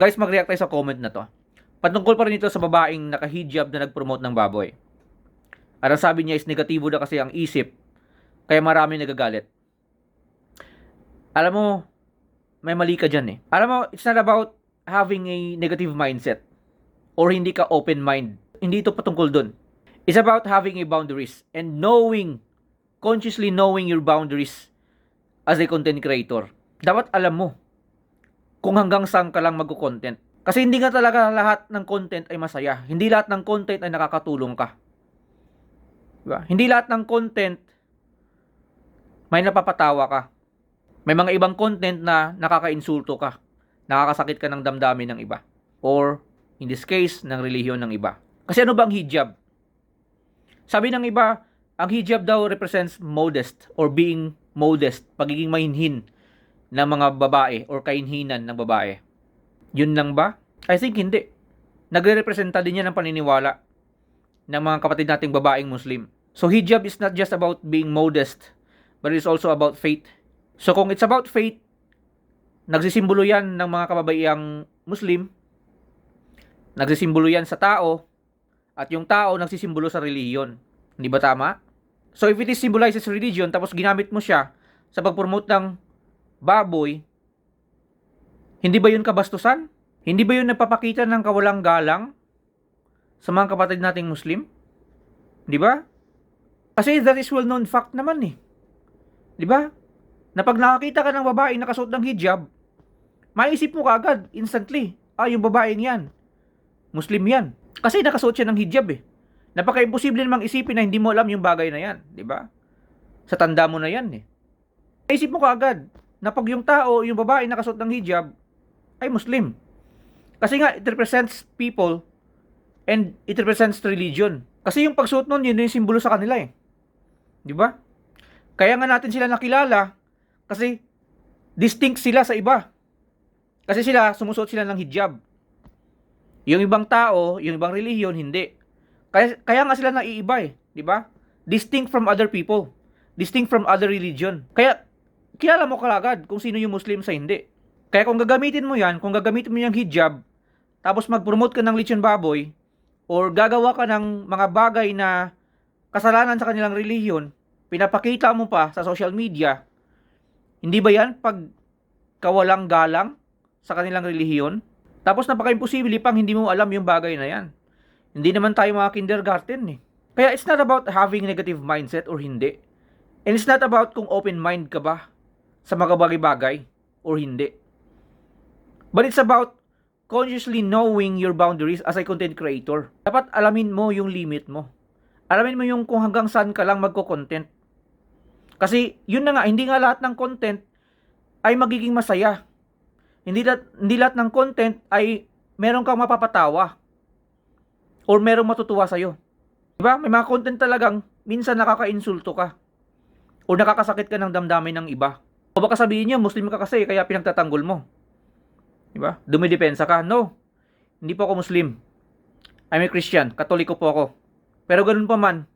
Guys, mag-react tayo sa comment na to. Patungkol pa rin ito sa babaeng naka-hijab na nag-promote ng baboy. At ang sabi niya is negatibo na kasi ang isip, kaya marami nagagalit. Alam mo, may mali ka dyan eh. Alam mo, it's not about having a negative mindset or hindi ka open mind. Hindi ito patungkol dun. It's about having a boundaries and knowing, consciously knowing your boundaries as a content creator. Dapat alam mo kung hanggang saan ka lang magko-content. Kasi hindi nga talaga lahat ng content ay masaya. Hindi lahat ng content ay nakakatulong ka. Diba? Hindi lahat ng content may napapatawa ka. May mga ibang content na nakakainsulto ka. Nakakasakit ka ng damdamin ng iba. Or, in this case, ng relihiyon ng iba. Kasi ano ba ang hijab? Sabi ng iba, ang hijab daw represents modest or being modest, pagiging mahinhin ng mga babae or kainhinan ng babae. Yun lang ba? I think hindi. Nagre-representa din yan ng paniniwala ng mga kapatid nating babaeng Muslim. So hijab is not just about being modest, but it's also about faith. So kung it's about faith, nagsisimbolo yan ng mga kababaihang Muslim, nagsisimbolo yan sa tao, at yung tao nagsisimbolo sa reliyon. Hindi ba tama? So if it is symbolizes religion, tapos ginamit mo siya sa pag-promote ng baboy, hindi ba yun kabastusan? Hindi ba yun nagpapakita ng kawalang galang sa mga kapatid nating Muslim? Di ba? Kasi that is well-known fact naman eh. Di ba? Na pag nakakita ka ng babae nakasuot ng hijab, maisip mo kaagad, instantly, ah, yung babaeng yan, Muslim yan. Kasi nakasuot siya ng hijab eh. Napaka-imposible namang isipin na hindi mo alam yung bagay na yan. Di ba? Sa tanda mo na yan eh. Maisip mo kaagad, na pag yung tao, yung babae nakasuot ng hijab, ay Muslim. Kasi nga, it represents people and it represents religion. Kasi yung pagsuot nun, yun yung simbolo sa kanila eh. Di ba? Kaya nga natin sila nakilala kasi distinct sila sa iba. Kasi sila, sumusuot sila ng hijab. Yung ibang tao, yung ibang relihiyon, hindi. Kaya, kaya nga sila naiiba eh. Di ba? Distinct from other people. Distinct from other religion. Kaya, kilala mo kalagad kung sino yung Muslim sa hindi. Kaya kung gagamitin mo yan, kung gagamitin mo yung hijab, tapos mag-promote ka ng lechon baboy, or gagawa ka ng mga bagay na kasalanan sa kanilang relihiyon, pinapakita mo pa sa social media, hindi ba yan pag kawalang galang sa kanilang relihiyon? Tapos napaka-imposible pang hindi mo alam yung bagay na yan. Hindi naman tayo mga kindergarten eh. Kaya it's not about having negative mindset or hindi. And it's not about kung open mind ka ba sa mga bagay-bagay or hindi. But it's about consciously knowing your boundaries as a content creator. Dapat alamin mo yung limit mo. Alamin mo yung kung hanggang saan ka lang magko-content. Kasi yun na nga, hindi nga lahat ng content ay magiging masaya. Hindi lahat, hindi lahat ng content ay meron kang mapapatawa or merong matutuwa sa'yo. Diba? May mga content talagang minsan nakaka-insulto ka o nakakasakit ka ng damdamin ng iba. O baka sabihin niya, Muslim ka kasi, kaya pinagtatanggol mo. Diba? Dumidepensa ka. No. Hindi po ako Muslim. I'm a Christian. Katoliko po ako. Pero ganun pa man,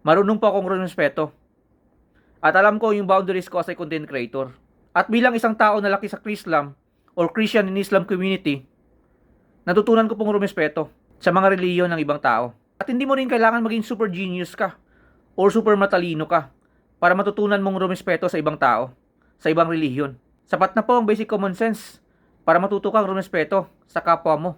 marunong po akong rumespeto. At alam ko yung boundaries ko as a content creator. At bilang isang tao na laki sa Islam or Christian in Islam community, natutunan ko pong rumespeto sa mga reliyon ng ibang tao. At hindi mo rin kailangan maging super genius ka or super matalino ka para matutunan mong rumespeto sa ibang tao, sa ibang relihiyon. Sapat na po ang basic common sense para matuto kang rumespeto sa kapwa mo.